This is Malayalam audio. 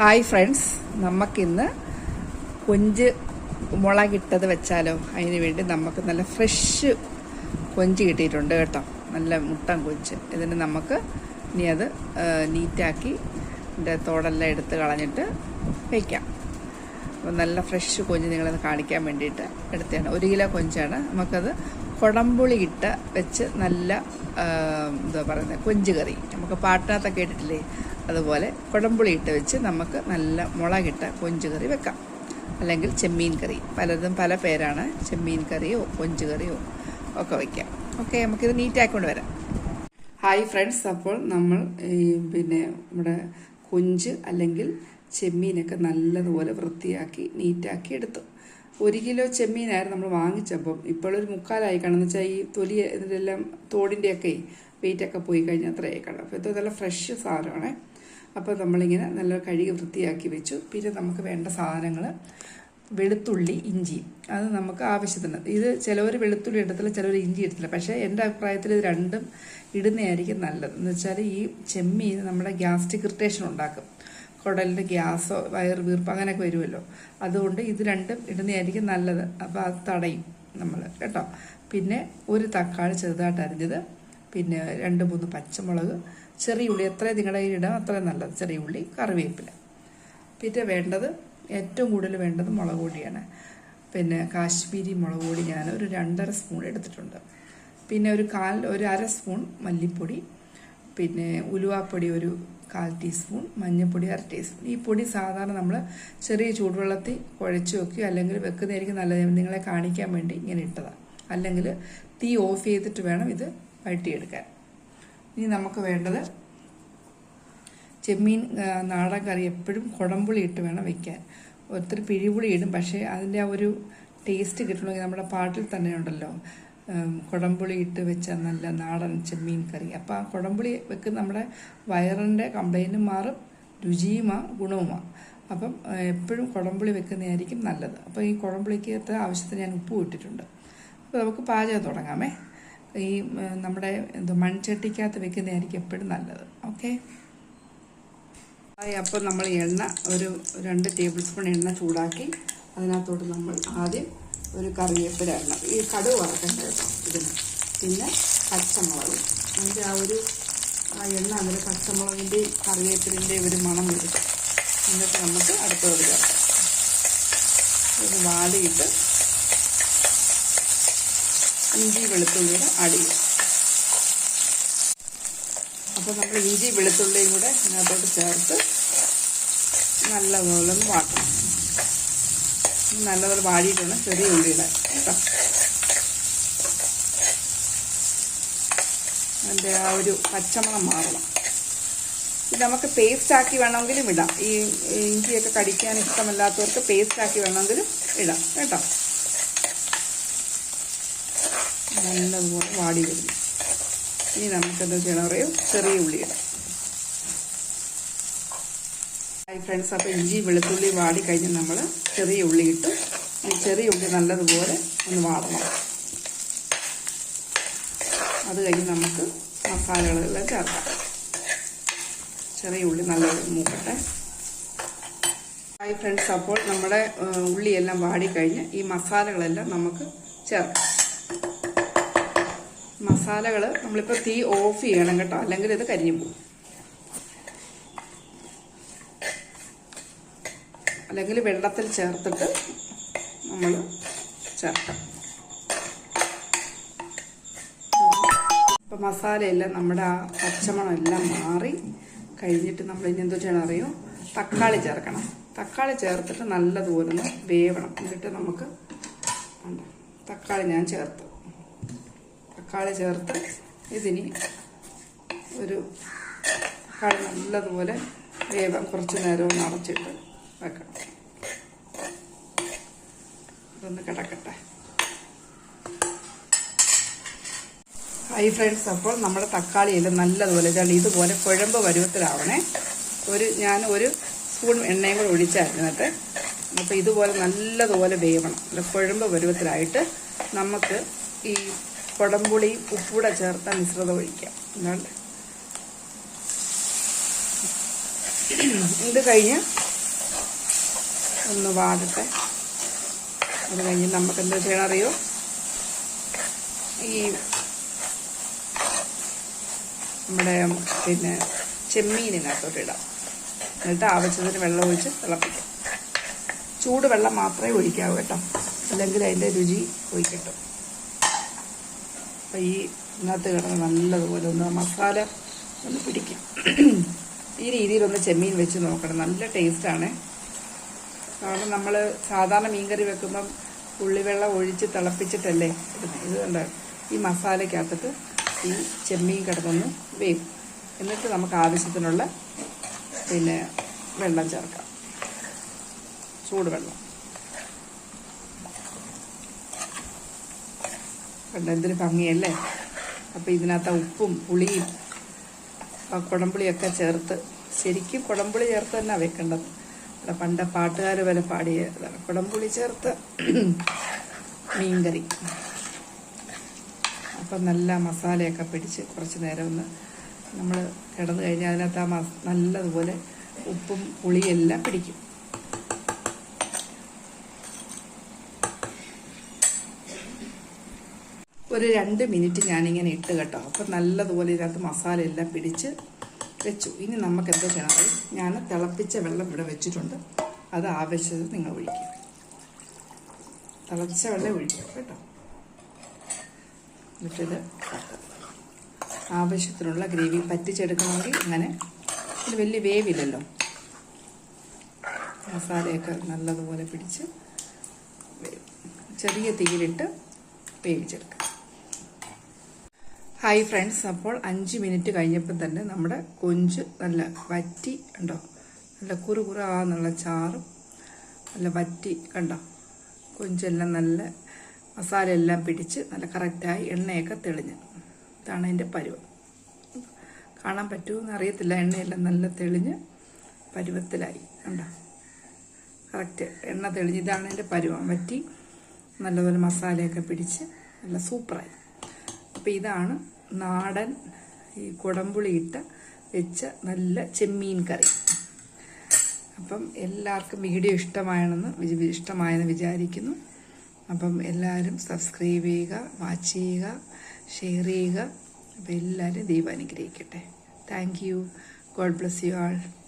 ഹായ് ഫ്രണ്ട്സ് നമുക്കിന്ന് കൊഞ്ച് മുളകിട്ടത് വെച്ചാലോ? അതിന് വേണ്ടി നമുക്ക് നല്ല ഫ്രഷ് കൊഞ്ച് കിട്ടിയിട്ടുണ്ട് കേട്ടോ. നല്ല മുട്ടൻ കൊഞ്ച്. ഇതിന് നമുക്ക് ഇനി അത് നീറ്റാക്കി ഇതിന്റെ തോടെല്ലാം എടുത്ത് കളഞ്ഞിട്ട് വയ്ക്കാം അപ്പോൾ നല്ല ഫ്രഷ് കൊഞ്ച് നിങ്ങളത് കാണിക്കാൻ വേണ്ടിയിട്ട് എടുത്തതാണ്. ഒരു കിലോ കൊഞ്ചാണ്. നമുക്കത് കുടംപുളി ഇട്ട് വെച്ച് നല്ല എന്താ പറയുന്നത് കൊഞ്ച് കറി. നമുക്ക് പാട്ടിനകത്തൊക്കെ ഇട്ടിട്ടില്ലേ? അതുപോലെ കുടംപുളി ഇട്ട് വെച്ച് നമുക്ക് നല്ല മുളകിട്ട കൊഞ്ച് കറി വെക്കാം. അല്ലെങ്കിൽ ചെമ്മീൻ കറി. പലതും പല പേരാണ്. ചെമ്മീൻ കറിയോ കൊഞ്ച് കറിയോ ഒക്കെ വയ്ക്കാം ഓക്കെ നമുക്കിത് നീറ്റാക്കൊണ്ട് വരാം. ഹായ് ഫ്രണ്ട്സ് അപ്പോൾ നമ്മൾ പിന്നെ നമ്മുടെ കൊഞ്ച് അല്ലെങ്കിൽ ചെമ്മീനൊക്കെ നല്ലതുപോലെ വൃത്തിയാക്കി നീറ്റാക്കി എടുത്തു. ഒരു കിലോ ചെമ്മീനായിരുന്നു നമ്മൾ വാങ്ങിച്ചപ്പം. ഇപ്പോഴൊരു മുക്കാലായി കാണും. എന്ന് വെച്ചാൽ ഈ തൊലി ഇതിലെല്ലാം തോടിന്റെയൊക്കെ വെയിറ്റൊക്കെ പോയി കഴിഞ്ഞാൽ അത്രയായി കാണും. അപ്പോൾ ഇത് നല്ല ഫ്രഷ് സാധനമാണ്. അപ്പോൾ നമ്മളിങ്ങനെ നല്ല കഴുകി വൃത്തിയാക്കി വെച്ചു. പിന്നെ നമുക്ക് വേണ്ട സാധനങ്ങൾ വെളുത്തുള്ളി ഇഞ്ചി. അത് നമുക്ക് ആവശ്യത്തിന്. ഇത് ചിലവർ വെളുത്തുള്ളി ഇടത്തില്ല ചിലവർ ഇഞ്ചി ഇടത്തില്ല. പക്ഷേ എന്റെ അഭിപ്രായത്തിൽ ഇത് രണ്ടും ഇടുന്നതായിരിക്കും നല്ലത്. എന്ന് വെച്ചാൽ ഈ ചെമ്മീൻ നമ്മുടെ ഗ്യാസ്ട്രിക് ഇറിറ്റേഷൻ ഉണ്ടാക്കും. കുടലിന്റെ ഗ്യാസോ വയറ് വീർപ്പ് അങ്ങനെയൊക്കെ വരുമല്ലോ. അതുകൊണ്ട് ഇത് രണ്ടും ഇടുന്നതായിരിക്കും നല്ലത്. അപ്പോൾ അത് തടയും നമ്മൾ കേട്ടോ? പിന്നെ ഒരു തക്കാളി ചെറുതായിട്ട് അരിഞ്ഞത്. പിന്നെ രണ്ട് മൂന്ന് പച്ചമുളക് ചെറിയ ഉള്ളി എത്ര നിങ്ങളുടെ കയ്യിൽ ഇടാം അത്രയും നല്ലത്. ചെറിയ ഉള്ളി കറിവേപ്പില. പിന്നെ വേണ്ടത് ഏറ്റവും കൂടുതൽ വേണ്ടത് മുളക് പൊടിയാണ്. പിന്നെ കാശ്മീരി മുളക് പൊടി ഞാൻ ഒരു രണ്ടര സ്പൂൺ എടുത്തിട്ടുണ്ട്. പിന്നെ ഒരു കാൽ ഒരു അര സ്പൂൺ മല്ലിപ്പൊടി. പിന്നെ ഉലുവാപ്പൊടി ഒരു കാൽ ടീസ്പൂൺ മഞ്ഞൾപ്പൊടി അര ടീസ്പൂൺ. ഈ പൊടി സാധാരണ നമ്മൾ ചെറിയ ചൂടുവെള്ളത്തിൽ കുഴച്ച് വെക്കുക അല്ലെങ്കിൽ വെക്കുന്നതായിരിക്കും നല്ലത്. നിങ്ങളെ കാണിക്കാൻ വേണ്ടി ഇങ്ങനെ ഇട്ടതാണ് അല്ലെങ്കിൽ തീ ഓഫ് ചെയ്തിട്ട് വേണം ഇത് വഴറ്റിയെടുക്കാൻ. ഇനി നമുക്ക് വേണ്ടത് ചെമ്മീൻ നാടൻ കറി എപ്പോഴും കുടംപുളി ഇട്ട് വേണം വെക്കാൻ. ഒത്തിരി പിഴിപുളി ഇടും പക്ഷേ അതിന്റെ ആ ഒരു ടേസ്റ്റ് കിട്ടണമെങ്കിൽ നമ്മുടെ പാട്ടിൽ തന്നെ ഉണ്ടല്ലോ കുടംപുളി ഇട്ട് വെച്ച നല്ല നാടൻ ചെമ്മീൻ കറി. അപ്പോൾ ആ കുടംപുളി വെക്കുന്ന നമ്മുടെ വയറിന്റെ കംപ്ലൈന്റും മാറും രുചിയുമാണ് ഗുണവുമാണ് അപ്പം എപ്പോഴും കുടംപുളി വെക്കുന്നതായിരിക്കും നല്ലത്. അപ്പോൾ ഈ കുടംപുളിക്ക് അത്ര ആവശ്യത്തിന് ഞാൻ ഉപ്പ് ഇട്ടിട്ടുണ്ട്. അപ്പോൾ നമുക്ക് പാചകം തുടങ്ങാമേ. ഈ നമ്മുടെ ഇത് മൺചട്ടിക്കകത്ത് വെക്കുന്നതായിരിക്കും എപ്പോഴും നല്ലത്. ഓക്കെ? അപ്പോൾ നമ്മൾ എണ്ണ ഒരു രണ്ട് ടേബിൾ സ്പൂൺ എണ്ണ ചൂടാക്കി അതിനകത്തോട്ട് നമ്മൾ ആദ്യം ഒരു കറിവേപ്പില എണ്ണ ഈ കടുവ് വറക്കണ്ട കേട്ടോ ഇതിന്. പിന്നെ പച്ചമുളക്. അതിന്റെ ആ ഒരു ആ എണ്ണ അതിൽ പച്ചമുളകിന്റെയും കറിവേപ്പിലിന്റെയും ഒരു മണം വരും. എന്നിട്ട് നമുക്ക് അടുത്തത് ചേർക്കാം ഒരു വാടിയിട്ട് ഇഞ്ചി വെളുത്തുള്ളിയുടെ ചെയ്യുക അപ്പോൾ നമ്മൾ ഇഞ്ചി വെളുത്തുള്ളിയും കൂടെ ഇതിനകത്തോട്ട് ചേർത്ത് നല്ലതുപോലെ ഒന്ന് വാട്ടണം. നല്ലതുപോലെ വാടിയിട്ടാണ് ചെറിയ ഉള്ളിയുടെ കേട്ടോ. അതിന്റെ ആ ഒരു പച്ചമണം മാറണം. ഇത് നമുക്ക് പേസ്റ്റ് ആക്കി വേണമെങ്കിലും ഇടാം. ഈ ഇഞ്ചിയൊക്കെ കടിക്കാൻ ഇഷ്ടമല്ലാത്തവർക്ക് പേസ്റ്റ് ആക്കി വേണമെങ്കിലും ഇടാം കേട്ടോ. നല്ലതുപോലെ വാടി വരുന്നു ഇനി നമുക്കെന്താ ചെയ്യണം പറയും ചെറിയ ഉള്ളി ഹായ് ഫ്രണ്ട്സ് അപ്പോൾ ഇഞ്ചി വെളുത്തുള്ളി വാടി കഴിഞ്ഞ് നമ്മൾ ചെറിയ ഉള്ളി ഈ ചെറിയ ഉള്ളി നല്ലതുപോലെ ഒന്ന് വാടണം. അത് കഴിഞ്ഞ് നമുക്ക് മസാലകളെല്ലാം ചേർക്കാം ചെറിയ ഉള്ളി നല്ലത് മൂക്കട്ടെ. ഹായ് ഫ്രണ്ട്സ് അപ്പോൾ നമ്മുടെ ഉള്ളിയെല്ലാം വാടിക്കഴിഞ്ഞ് ഈ മസാലകളെല്ലാം നമുക്ക് ചേർക്കാം. മസാലകൾ നമ്മളിപ്പോൾ തീ ഓഫ് ചെയ്യണം കേട്ടോ. അല്ലെങ്കിൽ ഇത് കരിഞ്ഞു പോകും അല്ലെങ്കിൽ വെള്ളത്തിൽ ചേർത്തിട്ട് നമ്മൾ ചേർക്കാം. ഇപ്പം മസാലയെല്ലാം നമ്മുടെ ആ പച്ചമണം എല്ലാം മാറി. കഴിഞ്ഞിട്ട് നമ്മൾ ഇനി എന്തോ ചെയ്യണം അറിയോ? തക്കാളി ചേർക്കണം. തക്കാളി ചേർത്തിട്ട് നല്ലതുപോലെ ഒന്ന് വേവണം. എന്നിട്ട് നമുക്ക്. തക്കാളി ഞാൻ ചേർത്തു. തക്കാളി ചേർത്ത് ഇതിനി ഒരു തക്കാളി നല്ലതുപോലെ വേഗം കുറച്ച് നേരം ഒന്ന് അടച്ചിട്ട് വെക്കണം. ഇതൊന്ന് കിടക്കട്ടെ. ഹൈ ഫ്രണ്ട്സ് അപ്പോൾ നമ്മുടെ തക്കാളിയിൽ നല്ലതുപോലെ ഇതാണ് ഇതുപോലെ കുഴമ്പ് പരുവത്തിലാവണേ. ഒരു ഞാൻ ഒരു സ്പൂൺ എണ്ണയും കൂടെ ഒഴിച്ചായിരുന്നിട്ട് അപ്പോൾ ഇതുപോലെ നല്ലതുപോലെ വേവണം. കുഴമ്പ് പരുവത്തിലായിട്ട് നമുക്ക് ഈ കുടംപുളിയും ഉപ്പൂടെ ചേർത്ത മിശ്രിതം ഒഴിക്കാം. എന്നാണ്ട് ഇത് കഴിഞ്ഞ് ഒന്ന് വാടട്ടെ. അത് കഴിഞ്ഞ് നമുക്ക് എന്താ ചെയ്യണം അറിയോ? ഈ നമ്മുടെ പിന്നെ ചെമ്മീനിനകത്തോട്ട് ഇടാം. എന്നിട്ട് ആവശ്യത്തിന് വെള്ളം ഒഴിച്ച് തിളപ്പിക്കാം. ചൂട് വെള്ളം മാത്രമേ ഒഴിക്കാവൂ കേട്ടോ. അല്ലെങ്കിൽ അതിന്റെ രുചി പോയി അപ്പം ഈ ഇതിനകത്ത് കിടന്ന് നല്ലതുപോലെ ഒന്ന് മസാല ഒന്ന് പിടിക്കും. ഈ രീതിയിലൊന്ന് ചെമ്മീൻ വെച്ച് നോക്കണം. നല്ല ടേസ്റ്റാണ് കാരണം നമ്മൾ സാധാരണ മീൻകറി വെക്കുമ്പം ഉള്ളിവെള്ളം ഒഴിച്ച് തിളപ്പിച്ചിട്ടല്ലേ ഇത് കണ്ട? ഈ മസാലയ്ക്കകത്തിട്ട് ഈ ചെമ്മീൻ കിടന്നൊന്ന് വേവും. എന്നിട്ട് നമുക്ക് ആവശ്യത്തിനുള്ള പിന്നെ വെള്ളം ചേർക്കാം. ചൂടുവെള്ളം. കണ്ട? എന്തൊരു ഭംഗിയല്ലേ? അപ്പോൾ ഇതിനകത്ത് ഉപ്പും പുളിയും കുടംപുളിയൊക്കെ ചേർത്ത് ശരിക്കും കുടംപുളി ചേർത്ത് തന്നെ വെക്കേണ്ടത്. അല്ല പണ്ട് പാട്ടുകാർ വരെ പാടിയ ഇതാണ്. കുടംപുളി ചേർത്ത് മീൻകറി. അപ്പം നല്ല മസാലയൊക്കെ പിടിച്ച് കുറച്ച് നേരം ഒന്ന് നമ്മൾ കിടന്നു കഴിഞ്ഞാൽ അതിനകത്ത് ആ മസ് നല്ലതുപോലെ ഉപ്പും പുളിയെല്ലാം പിടിക്കും. ഒരു രണ്ട് മിനിറ്റ് ഞാനിങ്ങനെ ഇട്ട് കേട്ടോ. അപ്പം നല്ലതുപോലെ ഇതിനകത്ത് മസാല എല്ലാം പിടിച്ച് വെച്ചു. ഇനി നമുക്ക് എന്താ ചെയ്യണം? ഞാൻ തിളപ്പിച്ച വെള്ളം ഇവിടെ വെച്ചിട്ടുണ്ട്. അത് ആവശ്യത്തിന് നിങ്ങൾ ഒഴിക്കുക. തിളച്ച വെള്ളം ഒഴിക്കുക കേട്ടോ. എന്നിട്ടിത് ആവശ്യത്തിനുള്ള ഗ്രേവി പറ്റിച്ചെടുക്കണമെങ്കിൽ അങ്ങനെ ഇത് വലിയ വേവില്ലല്ലോ. മസാലയൊക്കെ നല്ലതുപോലെ പിടിച്ച്. ചെറിയ തീയിലിട്ട് വേവിച്ചെടുക്കുക. ഹായ് ഫ്രണ്ട്സ് അപ്പോൾ അഞ്ച് മിനിറ്റ് കഴിഞ്ഞപ്പോൾ തന്നെ നമ്മുടെ കൊഞ്ച് നല്ല വറ്റി ഉണ്ടോ നല്ല കുറു കുറാന്നുള്ള ചാറും നല്ല വറ്റി കണ്ടോ? കൊഞ്ചെല്ലാം നല്ല മസാല എല്ലാം പിടിച്ച് നല്ല കറക്റ്റായി എണ്ണയൊക്കെ തെളിഞ്ഞ്. ഇതാണ് അതിന്റെ പരുവം. കാണാൻ പറ്റുമെന്ന് അറിയത്തില്ല. എണ്ണയെല്ലാം നല്ല തെളിഞ്ഞ് പരുവത്തിലായി കണ്ടോ? കറക്റ്റ് എണ്ണ തെളിഞ്ഞ് ഇതാണ് എന്റെ പരുവം. വറ്റി നല്ലപോലെ മസാലയൊക്കെ പിടിച്ച് നല്ല സൂപ്പറായി അപ്പോൾ ഇതാണ് നാടൻ ഈ കുടമ്പുളി ഇട്ട വെച്ച നല്ല ചെമ്മീൻ കറി. അപ്പം എല്ലാവർക്കും വീഡിയോ ഇഷ്ടമായെന്ന് വിച- ഇഷ്ടമായെന്ന് വിചാരിക്കുന്നു. അപ്പം എല്ലാവരും സബ്സ്ക്രൈബ് ചെയ്യുക വാച്ച് ചെയ്യുക ഷെയർ ചെയ്യുക. അപ്പം എല്ലാവരും ദൈവം അനുഗ്രഹിക്കട്ടെ. Thank you God bless you all